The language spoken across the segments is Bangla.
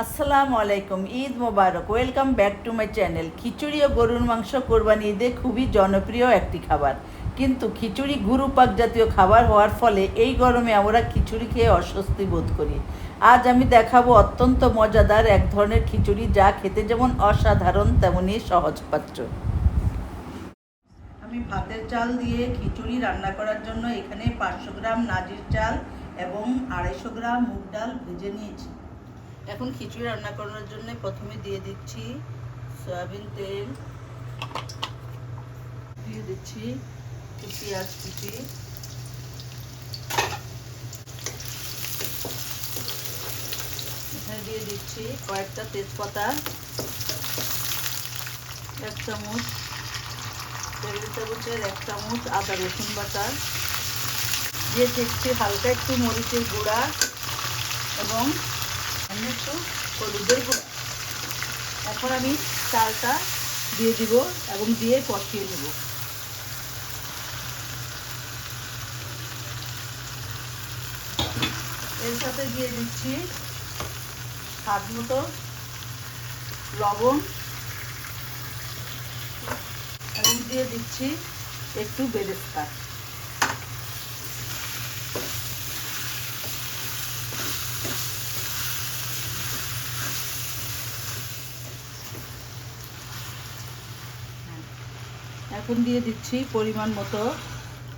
আসসালামু আলাইকুম, ঈদ মোবারক। Welcome back to my channel khichuri ও গরুর মাংস কোরবানি ঈদে খুবই জনপ্রিয় একটি খাবার। কিন্তু খিচুড়ি গুরুপাক জাতীয় খাবার হওয়ার ফলে এই গরমে আমরা খিচুড়ি খেয়ে অস্বস্তি বোধ করি। আজ আমি দেখাবো অত্যন্ত মজাদার এক ধরনের খিচুড়ি যা খেতে যেমন অসাধারণ তেমনই সহজপাচ্য আমি ভাতের চাল দিয়ে খিচুড়ি রান্না করার জন্য এখানে পাঁচশো গ্রাম নাজির চাল এবং আড়াইশো গ্রাম মুগ ডাল ভেজে নিয়েছি। এখন খিচুড়ি রান্না করার জন্য প্রথমে দিয়ে দিচ্ছি সয়াবিন তেল, দিয়ে দিচ্ছি পেঁয়াজ কুচি। এখানে দিয়ে দিচ্ছি কয়েকটা তেজপাতা, এক চামচ টেবিল চামচের এক চামচ আদা রসুন বাটা, দিয়ে দিচ্ছি হালকা একটু মরিচের গুঁড়া এবং একটু হলুদের এখন আমি চালটা দিয়ে দিব এবং দিয়ে কষিয়ে নেব। এর সাথে দিয়ে দিচ্ছি স্বাদ মতো লবণ এবং দিয়ে দিচ্ছি একটু বেরেস্তা। এখন দিয়ে দিচ্ছি পরিমাণ মতো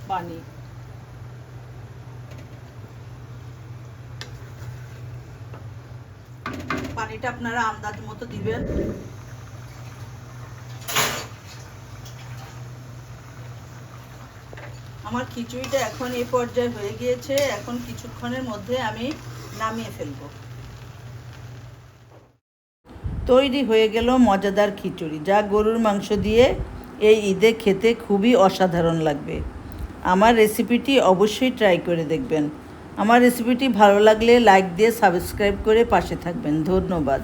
পানি। পানিটা আপনারা আন্দাজ মতো দিবেন। আমার খিচুড়িটা এখন এই পর্যায়ে হয়ে গিয়েছে। এখন কিছুক্ষণের মধ্যে আমি নামিয়ে ফেলব। তৈরি হয়ে গেল মজাদার খিচুড়ি। যা গরুর মাংস দিয়ে এই ঈদে খেতে খুবই অসাধারণ লাগবে। আমার রেসিপিটি অবশ্যই ট্রাই করে দেখবেন। আমার রেসিপিটি ভালো লাগলে লাইক দিয়ে সাবস্ক্রাইব করে পাশে থাকবেন। ধন্যবাদ।